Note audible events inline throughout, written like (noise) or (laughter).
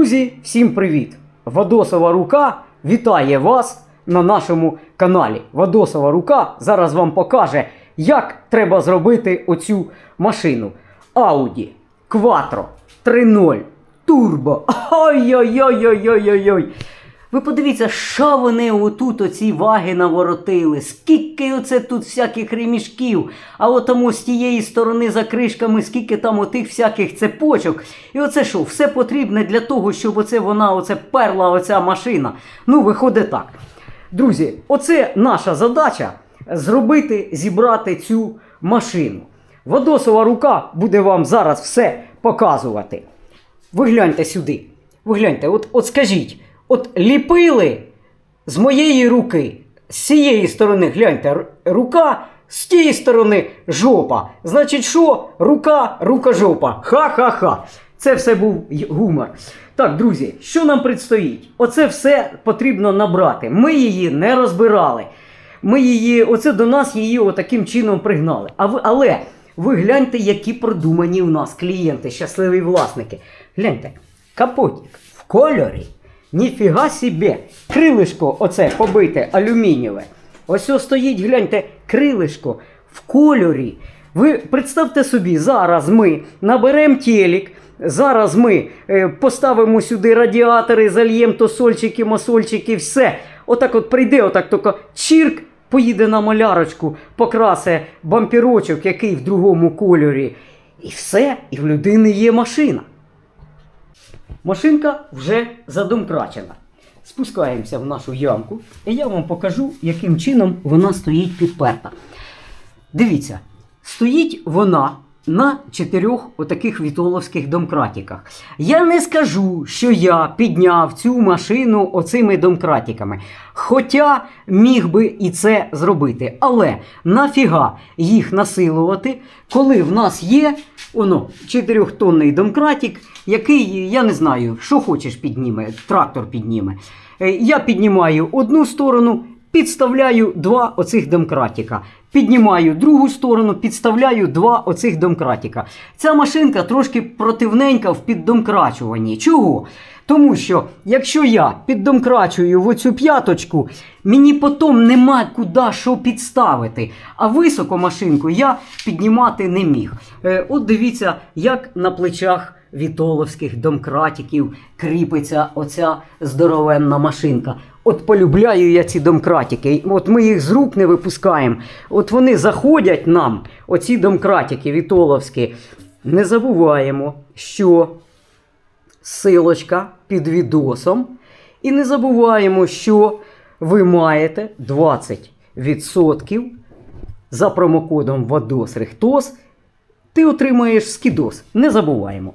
Друзі, всім привіт! Вадосова рука вітає вас на нашому каналі. Вадосова рука зараз вам покаже, як треба зробити оцю машину. Audi Quattro 3.0 Turbo. Ой-ой-ой-ой-ой-ой. Ви подивіться, що вони отут оці ваги наворотили. Скільки оце тут всяких ремішків, а от з тієї сторони за кришками, скільки там отих всяких цепочок. І оце що, все потрібне для того, щоб оце вона оце перла оця машина. Ну, виходить так. Друзі, оце наша задача зробити, зібрати цю машину. Водосова рука буде вам зараз все показувати. Ви гляньте сюди. Ви гляньте, от, от скажіть, от ліпили з моєї руки, з цієї сторони, гляньте, рука, з тієї сторони жопа. Значить, що? Рука, рука, жопа. Ха-ха-ха. Це все був гумор. Так, друзі, що нам предстоїть? Оце все потрібно набрати. Ми її не розбирали. Ми її, оце до нас її отаким чином пригнали. А ви, але ви гляньте, які продумані у нас клієнти, щасливі власники. Гляньте, капотик в кольорі. Ніфіга собі. Крилишко оце побите алюмінієве. Ось ось стоїть, гляньте, крилишко в кольорі. Ви представте собі, зараз ми наберемо телек, зараз ми е, поставимо сюди радіатори, зальємо то сольчики, масольчики, все. Отак от прийде, отак тільки чірк, поїде на малярочку, покрасе бампірочок, який в другому кольорі. І все, і в людини є машина. Машинка вже задумкрачена. Спускаємося в нашу ямку, і я вам покажу, яким чином вона стоїть підперта. Дивіться, стоїть вона на чотирьох отаких вітоловських домкратиках. Я не скажу, що я підняв цю машину оцими домкратиками. Хоча міг би і це зробити. Але нафіга їх насилувати, коли в нас є воно, 4-тонний домкратик, який, я не знаю, що хочеш підніме, трактор підніме. Е, Я піднімаю одну сторону, підставляю два оцих домкратика. Піднімаю другу сторону, підставляю два оцих домкратика. Ця машинка трошки противненька в піддомкрачуванні. Чого? Тому що якщо я піддомкрачую в оцю п'яточку, мені потім нема куди що підставити. А високо машинку я піднімати не міг. Е, от дивіться, як на плечах вітоловських домкратиків кріпиться оця здоровенна машинка. От полюбляю я ці домкратики. От ми їх з рук не випускаємо. От вони заходять нам, оці домкратики вітоловські. Не забуваємо, що силочка під відосом. І не забуваємо, що ви маєте 20% за промокодом VADOS RECTOS. Ти отримаєш скідос. Не забуваємо.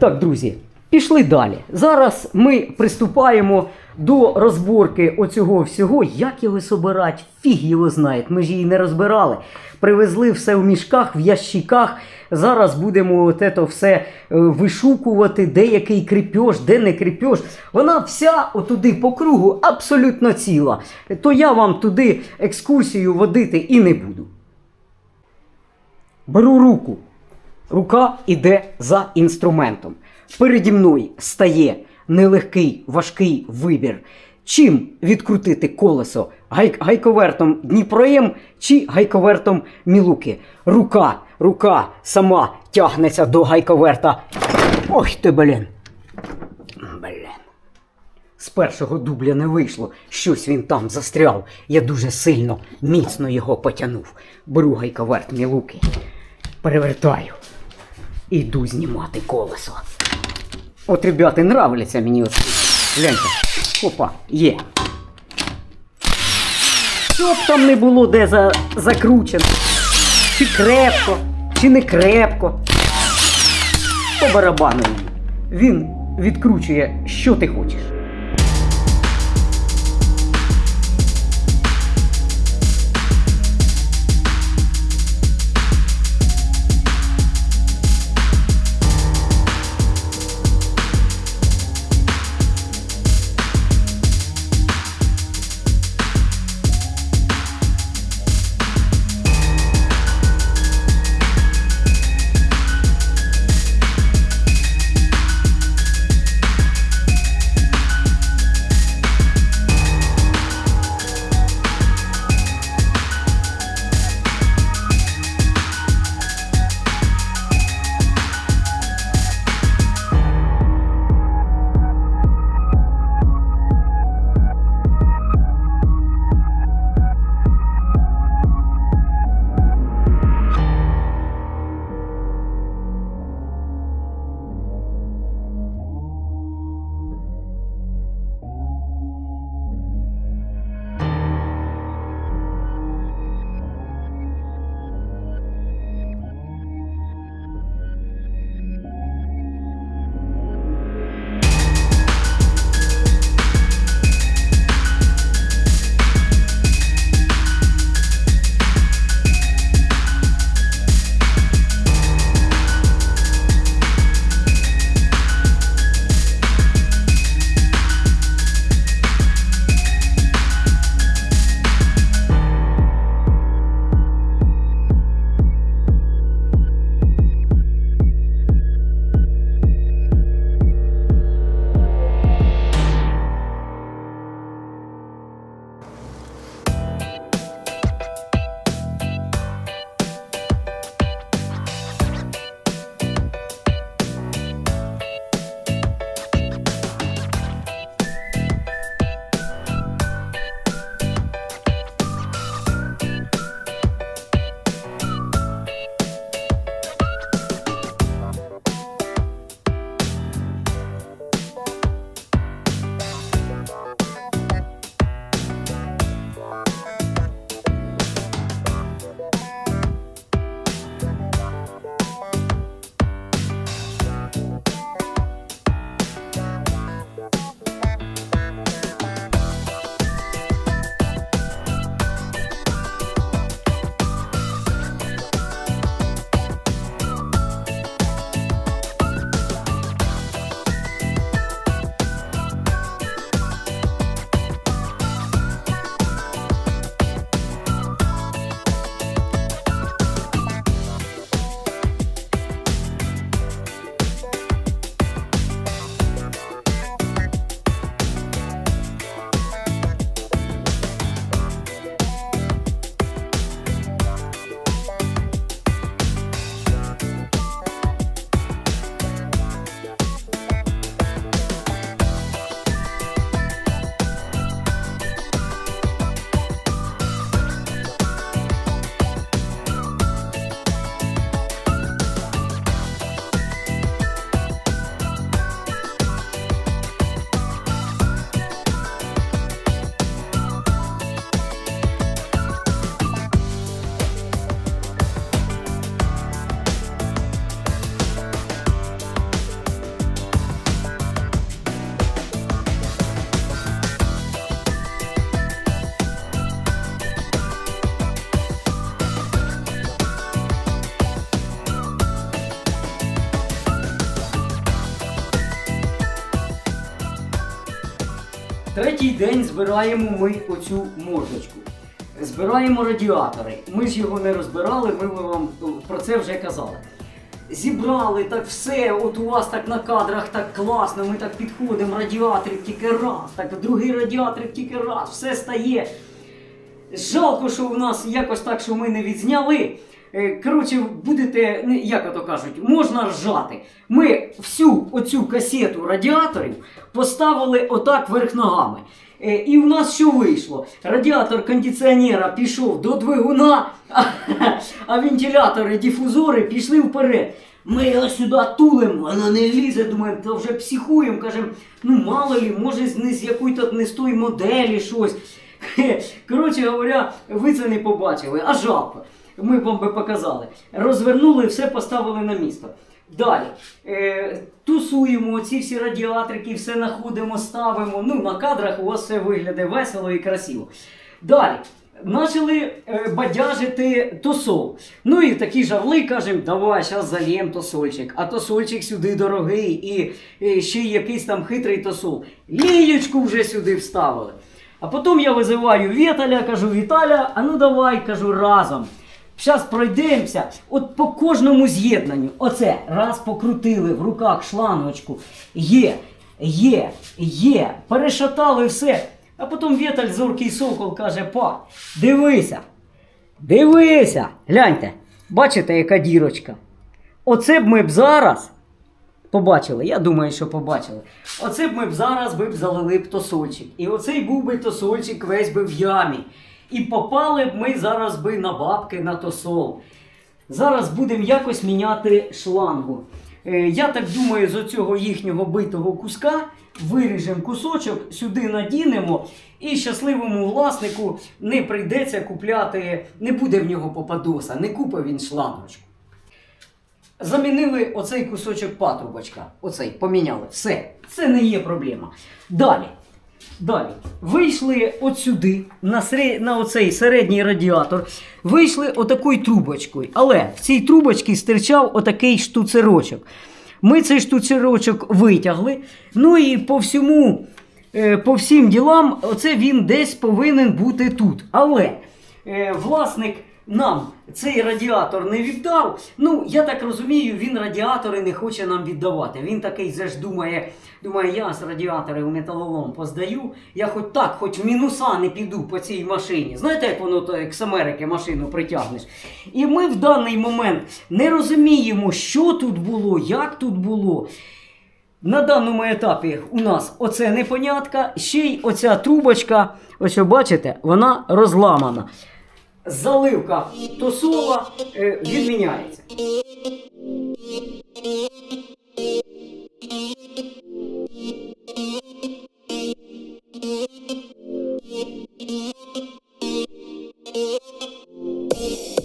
Так, друзі, пішли далі. Зараз ми приступаємо до розборки оцього всього. Як його собирати? Фіг його знає. Ми ж її не розбирали. Привезли все в мішках, в ящиках. Зараз будемо от це все е, вишукувати, де який кріпеж, де не кріпеж. Вона вся отуди по кругу абсолютно ціла. То я вам туди екскурсію водити і не буду. Беру руку. Рука іде за інструментом. Переді мною стає нелегкий, важкий вибір. Чим відкрутити колесо Гай- гайковертом Дніпроєм чи гайковертом Мілуки? Рука, рука сама тягнеться до гайковерта. Ой ти, блін. Блін. З першого дубля не вийшло. Щось він там застряв. Я дуже сильно, міцно його потягнув. Беру гайковерт Мілуки. Перевертаю. Іду знімати колесо. От, ребята, нравляться мені оці. Гляньте. Опа, є. Щоб там не було де за, закручено. Чи крепко, чи не крепко. По барабану. Він відкручує, що ти хочеш. Третій день збираємо ми оцю мордочку. Збираємо радіатори. Ми ж його не розбирали, ми вам про це вже казали. Зібрали так все, от у вас так на кадрах так класно, ми так підходимо, радіаторів тільки раз, так другий радіаторів тільки раз, все стає. Жалко, що у нас якось так, що ми не відзняли. Е, Коротше, будете, ну, як ото кажуть, можна ржати. Ми всю оцю касету радіаторів поставили отак верх ногами. Е, І в нас що вийшло? Радіатор кондиціонера пішов до двигуна, а, (laughs) а вентилятори, дифузори пішли вперед. Ми його сюди тулимо, воно не лізе, думаємо, то вже психуємо, кажемо, ну мало лі, може не з якої-то не з тої моделі щось. (laughs) Коротше говоря, ви це не побачили, а жалко. Ми вам би показали. Розвернули, все поставили на місто. Далі. Е, тусуємо ці всі радіаторики, все знаходимо, ставимо. Ну, на кадрах у вас все виглядає весело і красиво. Далі. Почали е, бадяжити тосол. Ну і такі жавли кажемо, давай, зараз зальємо тосольчик. А тосольчик сюди дорогий і, і ще якийсь там хитрий тосол. Лієчку вже сюди вставили. А потім я визиваю Віталя, кажу, Віталя, а ну давай, кажу, разом. Зараз пройдемося, от по кожному з'єднанню. Оце раз покрутили в руках шлангочку. Є, є, є. Перешатали все. А потім Віталь, зоркий сокол, каже: па, дивися, дивися, гляньте, бачите, яка дірочка. Оце б ми б зараз Побачили, я думаю, що побачили. Оце б ми б зараз би б залили б тосольчик. І оцей був би тосольчик весь би в ямі. І попали б ми зараз би на бабки на тосол. Зараз будемо якось міняти шлангу. Е, я так думаю, з оцього їхнього битого куска виріжемо кусочок, сюди надінемо, і щасливому власнику не прийдеться купляти, не буде в нього попадоса, не купить він шлангочку. Замінили оцей кусочок патрубочка. Оцей поміняли. Все. Це не є проблема. Далі. Далі. Вийшли от сюди, на, сре... на оцей середній радіатор. Вийшли отакою трубочкою. Але в цій трубочці стирчав отакий штуцерочок. Ми цей штуцерочок витягли. Ну і по всьому, е, по всім ділам, оце він десь повинен бути тут. Але е, власник нам цей радіатор не віддав. Ну, я так розумію, він радіатори не хоче нам віддавати. Він такий же ж думає, думає, я з радіатори в металолом поздаю, я хоч так, хоч в мінуса не піду по цій машині. Знаєте, як воно то, як з Америки машину притягнеш? І ми в даний момент не розуміємо, що тут було, як тут було. На даному етапі у нас оце непонятка, ще й оця трубочка, ось бачите, вона розламана. Заливка тосола е, відміняється. Тосол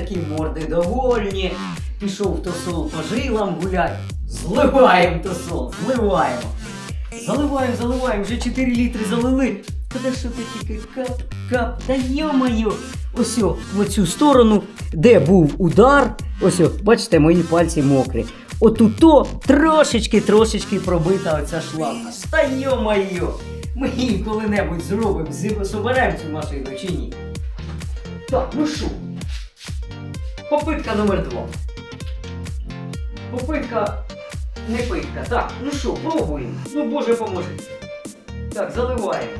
такі морди довольні. Пішов тосол по жилам гулять. Зливаємо тосол, зливаємо. Заливаємо, заливаємо, вже 4 літри залили. Та що ти тільки кап, кап, та йо-моє. Ось в оцю сторону, де був удар, ось бачите, мої пальці мокрі. Отуто трошечки, трошечки пробита оця шланга. Та йо-моє. Ми її коли-небудь зробимо, соберемо цю машину чи ні. Так, ну що? Попитка номер два. попитка не питка. Так, ну що, пробуємо. Ну, Боже поможи. Так, заливаємо.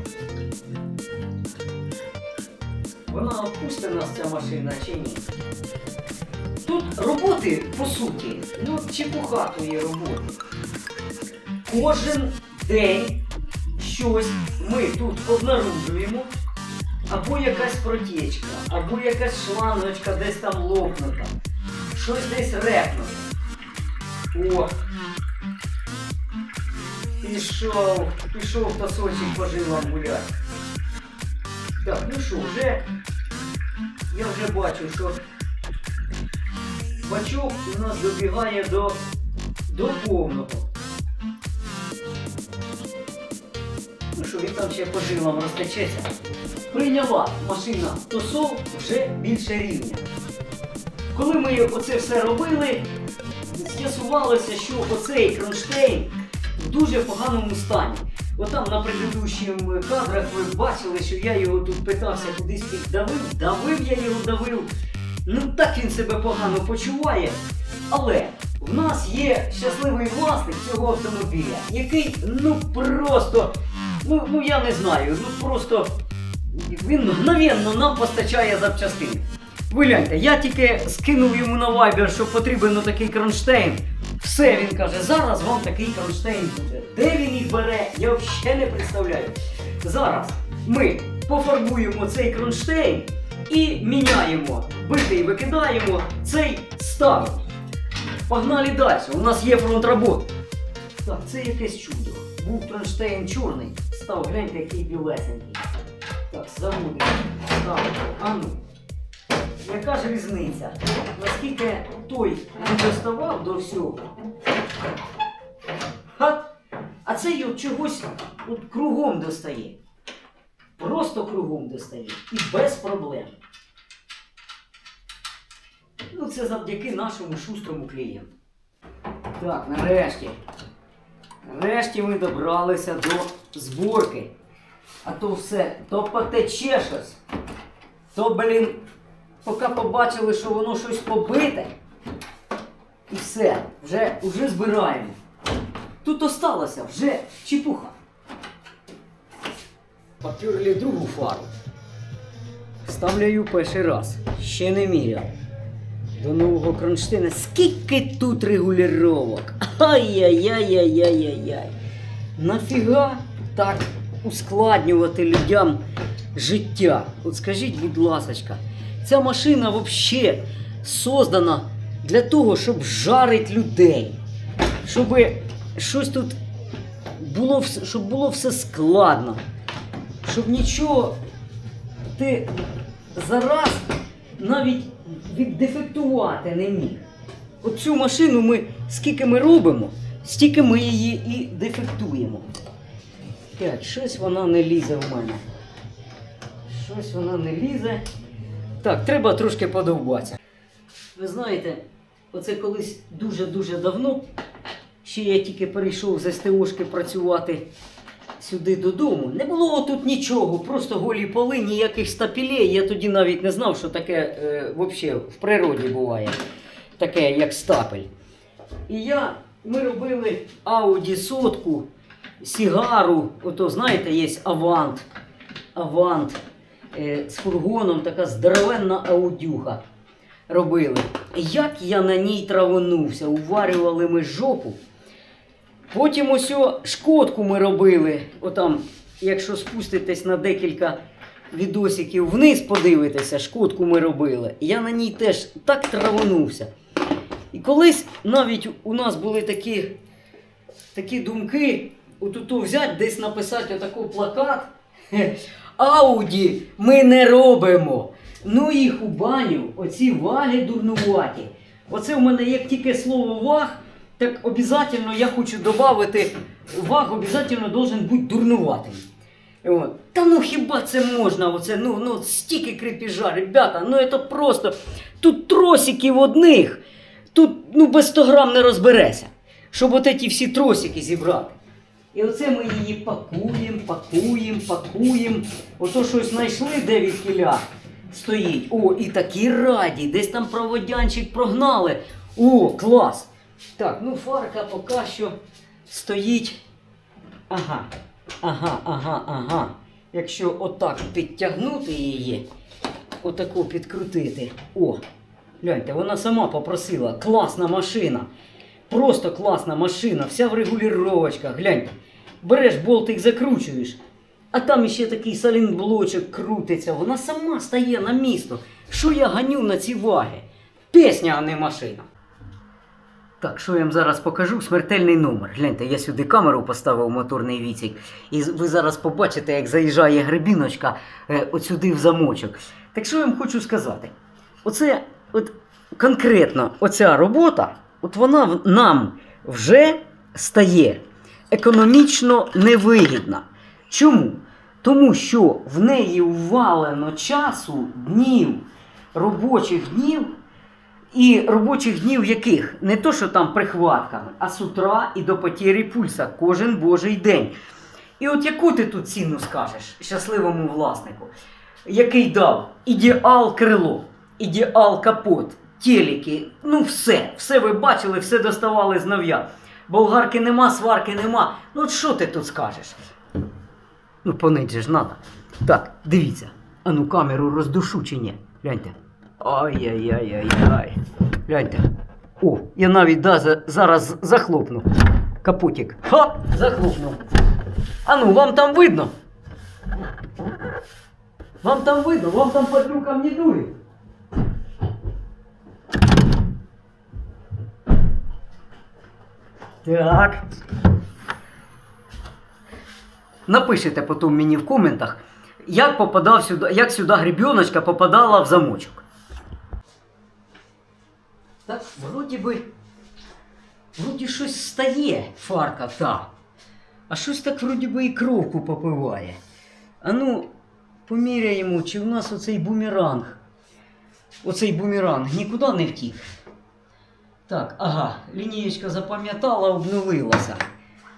Вона опустить нас ця машина чи ні? Тут роботи, по суті, ну, чепухатої роботи. Кожен день щось ми тут обнаружуємо, або якась протічка, або якась шлангочка десь там лопнута, щось десь репнуто. О! Пішов, пішов тасочок по жилам. Так, ну що, вже я вже бачу, що бачок у нас добігає до, до повного. Ну що, він там ще по жилам розтечеться. Прийняла машина тосол вже більше рівня. Коли ми оце все робили, з'ясувалося, що оцей кронштейн в дуже поганому стані. Отам на предыдущих кадрах ви бачили, що я його тут питався кудись піддавив, давив я його давив. Ну так він себе погано почуває. Але в нас є щасливий власник цього автомобіля, який ну просто, ну, ну я не знаю, ну просто він мгновенно нам постачає запчастини. Ви гляньте, я тільки скинув йому на Viber, що потрібен такий кронштейн. Все, він каже, зараз вам такий кронштейн буде. Де він їх бере, я взагалі не представляю. Зараз ми пофарбуємо цей кронштейн і міняємо, битий викидаємо, цей ставимо. Погнали далі, у нас є фронт роботи. Так, це якесь чудо. Був кронштейн чорний, став, гляньте, який білесенький. Так, ставимо. А ну. Яка ж різниця? Наскільки той не доставав до всього? Ха! А цей от чогось от кругом достає. Просто кругом достає. І без проблем. Ну, це завдяки нашому шустрому клієнту. Так, нарешті. Нарешті ми добралися до зборки. А то все, то потече щось. То, блін, поки побачили, що воно щось побите. І все, вже, вже збираємо. Тут осталося вже чепуха. Потерли другу фару. Ставляю перший раз. Ще не міряв. До нового кронштейна. Скільки тут регулювання? Ай-яй-яй-яй-яй-яй. Нафіга так ускладнювати людям життя? От скажіть, будь ласочка, ця машина взагалі создана для того, щоб жарити людей. Щоб щось тут було, щоб було все складно. Щоб нічого ти зараз навіть віддефектувати не міг. Оцю машину ми скільки ми робимо, стільки ми її і дефектуємо. Так, щось вона не лізе в мене. Щось вона не лізе. Так, треба трошки подовбатися. Ви знаєте, оце колись дуже-дуже давно, ще я тільки перейшов з СТОшки працювати сюди додому. Не було тут нічого, просто голі поли, ніяких стапілей. Я тоді навіть не знав, що таке е, вообще в природі буває. Таке, як стапель. І я, ми робили Ауді сотку, сігару, ото знаєте, є Авант. Авант е, з фургоном, така здоровенна аудюха робили. Як я на ній травонувся, уварювали ми жопу. Потім ось шкодку ми робили. Отам, якщо спуститесь на декілька відосиків вниз, подивитеся, шкодку ми робили. Я на ній теж так травонувся. І колись навіть у нас були такі, такі думки, отут взяти, десь написати отакий плакат. (laughs) Ауді ми не робимо. Ну їх у баню, оці ваги дурнуваті. Оце в мене як тільки слово ваг, так обов'язково я хочу додати, ваг обов'язково должен бути дурнуватим. Та ну хіба це можна? Оце, ну, ну стільки крепіжа, ребята, ну це просто. Тут тросиків одних, тут ну, без 100 грам не розбереся, щоб от ці всі тросики зібрати. І оце ми її пакуємо, пакуємо, пакуємо. Ото щось знайшли, де від кіля стоїть. О, і такі раді, десь там проводянчик прогнали. О, клас! Так, ну фарка поки що стоїть. Ага, ага, ага, ага. Якщо отак підтягнути її, отаку підкрутити. О, гляньте, вона сама попросила. Класна машина. Просто класна машина, вся в регулювачках. Гляньте. Береш болтик, закручуєш. А там ще такий салінблочок крутиться. Вона сама стає на місто. Що я ганю на ці ваги? Пісня, а не машина. Так, що я вам зараз покажу? Смертельний номер. Гляньте, я сюди камеру поставив моторний відсік, і ви зараз побачите, як заїжджає грибіночка е, от сюди в замочок. Так що я вам хочу сказати? Оце, от конкретно оця робота, от вона нам вже стає економічно невигідна. Чому? Тому що в неї ввалено часу, днів, робочих днів. І робочих днів яких? Не то, що там прихватками, а з утра і до потірі пульса кожен божий день. І от яку ти тут ціну скажеш щасливому власнику, який дав ідеал крило, ідеал капот, телеки, ну все, все ви бачили, все доставали з нов'я. Болгарки нема, сварки нема. Ну що ти тут скажеш? Ну, понить ж надо. Так, дивіться. А ну камеру роздушу чи ні? Гляньте. Ай-яй-яй-яй-яй. Гляньте. О, я навіть да, зараз захлопну. Капотик. Ха! Захлопнув. А ну, вам там видно? Вам там видно, вам там под рукам не дует. Так. Напишите потім мені в коментах, як попадав сюди, як сюди гребіночка попадала в замочок. Так, вроді би. Вроді щось стає фарка та. А щось так вроді би і кровку попиває. А ну, поміряємо, чи в нас оцей бумеранг. Оцей бумеранг нікуди не втік. Так, ага, лінієчка запам'ятала, обновилася.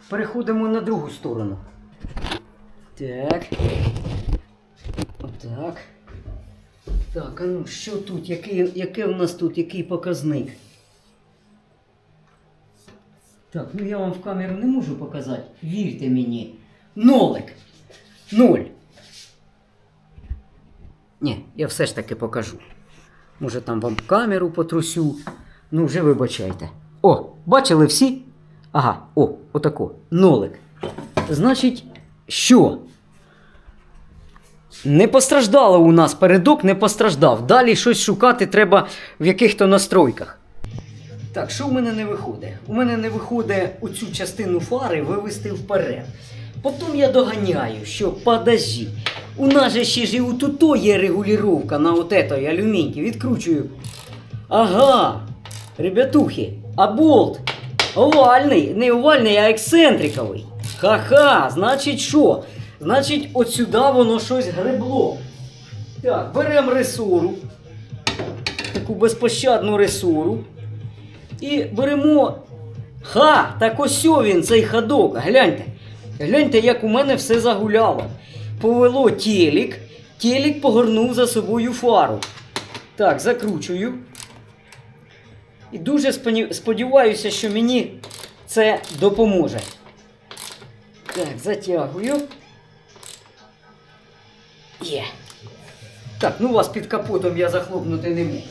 Переходимо на другу сторону. Так. Отак. Так, а ну що тут? Який, яке у нас тут, який показник? Так, ну я вам в камеру не можу показати. Вірте мені. Нолик. Ноль. Ні, я все ж таки покажу. Може там вам камеру потрусю. Ну, вже вибачайте. О, бачили всі? Ага, о, отако. Нолик. Значить, що? Не постраждало у нас передок, не постраждав. Далі щось шукати треба в яких-то настройках. Так, що в мене не виходить? У мене не виходить оцю частину фари вивести вперед. Потім я доганяю, що подожди. У нас же ще ж і у туто є регулювання на от этой алюміньки. Відкручую. Ага, ребятухи, а болт овальний, не овальний, а ексцентриковий. Ха-ха, значить що? Значить, от сюди воно щось гребло. Так, беремо ресору, таку безпощадну ресору. І беремо. Ха! Так ось він, цей ходок. Гляньте. Гляньте, як у мене все загуляло. Повело телек, телек погорнув за собою фару. Так, закручую. І дуже сподіваюся, що мені це допоможе. Так, затягую. Є. Так, ну вас під капотом я захлопнути не можу.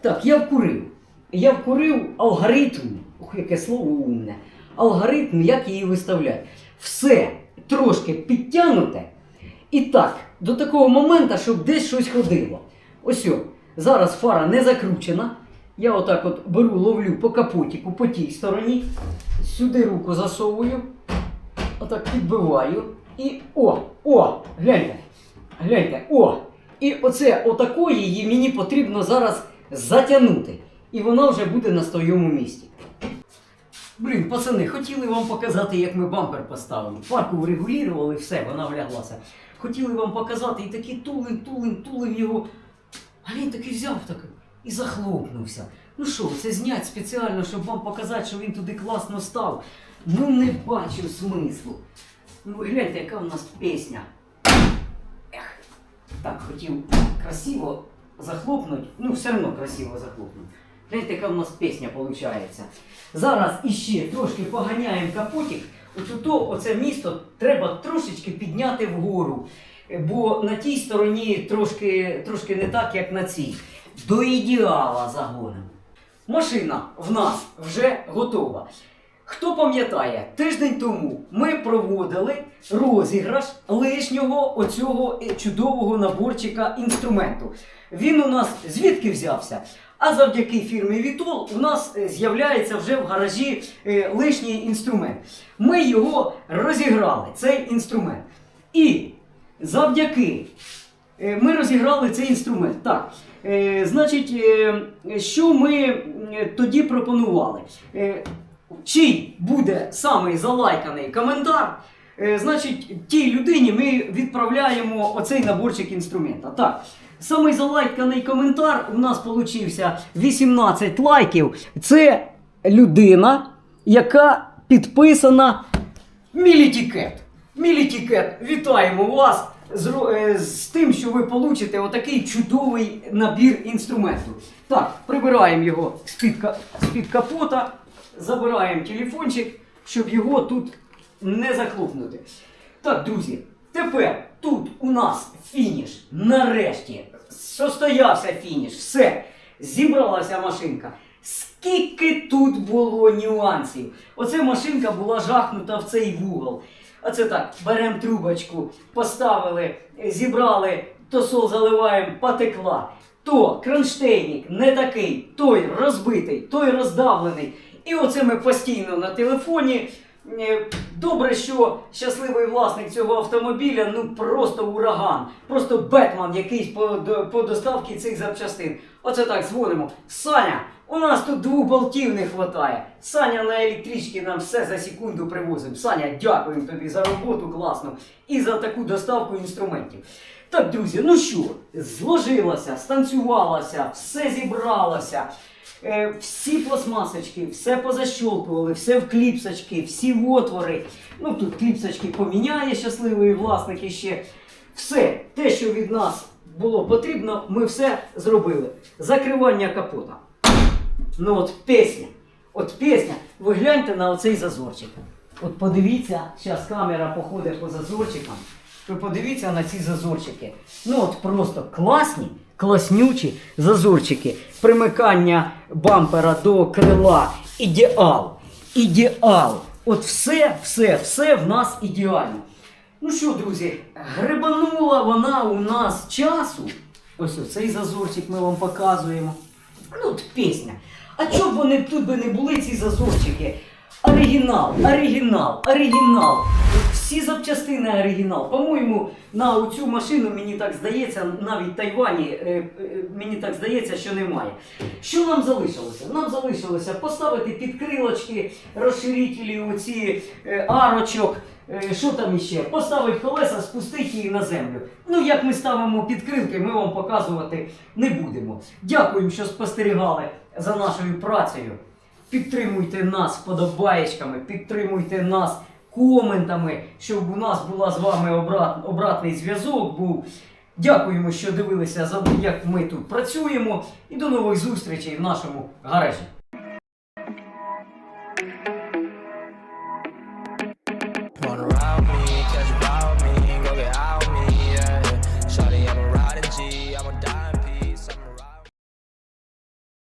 Так, я вкурив. Я вкурив алгоритм, ох, яке слово умне. Алгоритм, як її виставляти. Все трошки підтягнуте. І так, до такого моменту, щоб десь щось ходило. Ось зараз фара не закручена. Я отак от беру, ловлю по капотіку, по тій стороні. Сюди руку засовую. Отак підбиваю. І о, о, гляньте. Гляньте, о! І оце отакої її мені потрібно зараз затягнути. І вона вже буде на своєму місці. Блін, пацани, хотіли вам показати, як ми бампер поставили. Фарку врегулювали, все, вона вляглася. Хотіли вам показати, і такі тулим, тулим, тулим його. А він таки взяв так і захлопнувся. Ну що, це знять спеціально, щоб вам показати, що він туди класно став. Ну не бачу смислу. Ну гляньте, яка в нас пісня. Ех, так хотів красиво захлопнути, ну все одно красиво захлопнути. Гляньте, яка в нас пісня виходить. Зараз іще трошки поганяємо капотик. От то, оце місто треба трошечки підняти вгору. Бо на тій стороні трошки, трошки не так, як на цій. До ідеала загонимо. Машина в нас вже готова. Хто пам'ятає, тиждень тому ми проводили розіграш лишнього оцього е, чудового наборчика інструменту. Він у нас звідки взявся? А завдяки фірмі Вітол у нас е, з'являється вже в гаражі е, лишній інструмент. Ми його розіграли, цей інструмент. І завдяки Ми розіграли цей інструмент. Так, е, значить, е, що ми е, тоді пропонували? Е, чий буде самий залайканий коментар? е, значить, тій людині ми відправляємо оцей наборчик інструмента. Так, самий залайканий коментар у нас получився 18 лайків. Це людина, яка підписана Мілітікет. Мілітікет, вітаємо вас з, е, з тим, що ви получите отакий чудовий набір інструменту. Так, прибираємо його з-під, капота, забираємо телефончик, щоб його тут не захлопнути. Так, друзі, тепер тут у нас фініш. Нарешті состоявся фініш. Все. Зібралася машинка. Скільки тут було нюансів. Оце машинка була жахнута в цей вугол. Оце так, беремо трубочку, поставили, зібрали, то сол заливаємо, потекла. То кронштейник не такий, той розбитий, той роздавлений. І оце ми постійно на телефоні. Е, Добре, що щасливий власник цього автомобіля ну просто ураган, просто Бетман якийсь по, по доставці цих запчастин. Оце так дзвонимо. Саня, у нас тут двох болтів не вистачає. Саня на електричці нам все за секунду привозив. Саня, дякуємо тобі за роботу класну і за таку доставку інструментів. Так, друзі, ну що, зложилося, станцювалося, все зібралося. Е, всі пластмасочки, все позащолкували, все в кліпсочки, всі отвори. Ну тут кліпсочки поміняє щасливий власник іще. Все, те, що від нас було потрібно, ми все зробили. Закривання капота. Ну от пісня. От пісня. Ви гляньте на оцей зазорчик. От подивіться, зараз камера походить по зазорчикам. Ви подивіться на ці зазорчики. Ну от просто класні, класнючі зазорчики. Примикання бампера до крила. Ідеал. Ідеал. От все, все, все в нас ідеально. Ну що, друзі, грибанула вона у нас часу. Ось цей зазорчик ми вам показуємо. Ну, от пісня. А чого б вони тут би не були ці зазорчики? Оригінал, оригінал, оригінал. Всі запчастини оригінал. По-моєму, на цю машину, мені так здається, навіть в Тайвані, е, е, мені так здається, що немає. Що нам залишилося? Нам залишилося поставити підкрилочки, розширителі оці е, арочок. Що там іще? Поставити колеса, спустити її на землю. Ну, як ми ставимо підкрилки, ми вам показувати не будемо. Дякуємо, що спостерігали за нашою працею. Підтримуйте нас вподобаєчками, підтримуйте нас коментами, щоб у нас була з вами обрат, обратний зв'язок був. Дякуємо, що дивилися, за як ми тут працюємо. І до нових зустрічей в нашому гаражі.